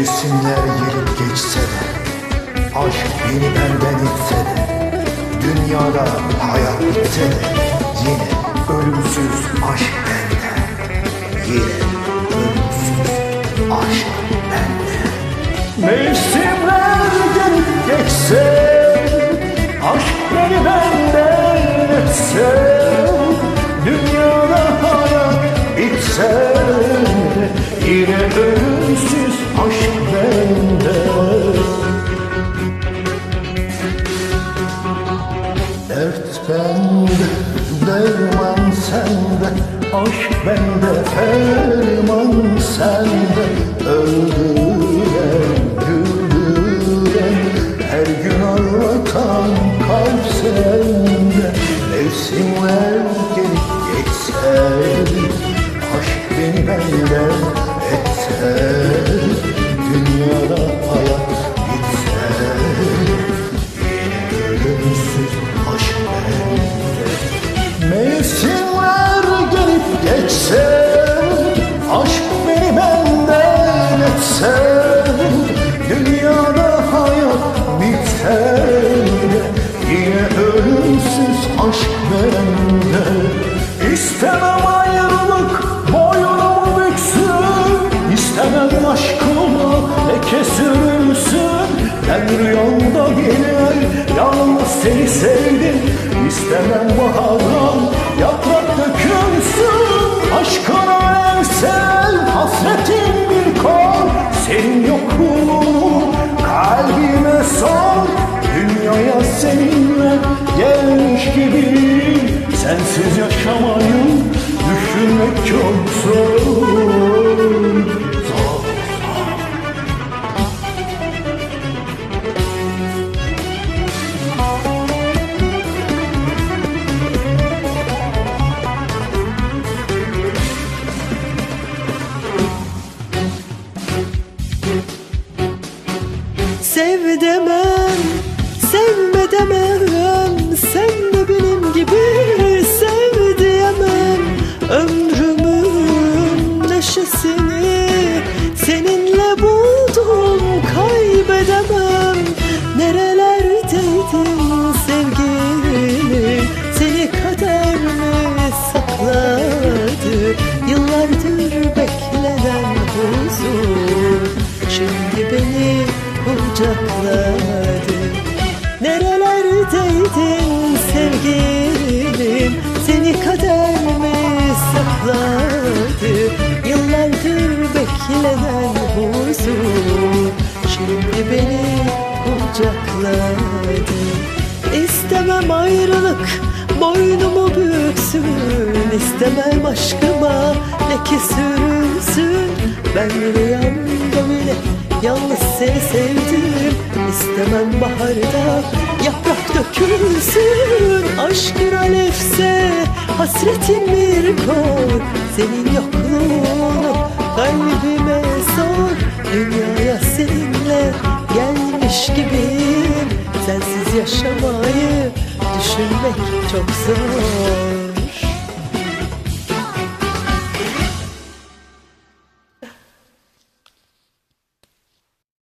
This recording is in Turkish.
Mevsimler gelip geçse Aşk beni benden itse Dünyada hayat bitse de Yine ölümsüz aşk bende Yine Mevsimler gelip geçse Aşk beni benden etse Dünyada hayat bitse Yine ölümsüz aşk bende Dert bende, derman sende Aşk bende, ferman kalp sende Mevsimler gelip geçse Aşk beni benden etse Dünyada hayat bitse ölümsüz aşk bende. Mevsimler gelip geçse ölümsüz aşk bende İstemem ayrılık gibiyim Sensiz yaşamayı düşünmek çok Zor. Sev demem, sevme demem kucakladı Nerelerdeydin sevgilim? Seni kader mi sakladı. Yıllardır beklenen huzur Şimdi beni kucakladı İstemem ayrılık boynumu büksün. İstemem aşkıma leke sürülsün. Ben rüyamda bile yalnız seni sevdim İstemem baharda. Yaprak dökülsün Aşkın alefse hasretin bir kor Senin yokluğunu kalbime sor. Dünyaya seninle gelmiş gibiyim. Sensiz yaşamayı düşünmek çok zor.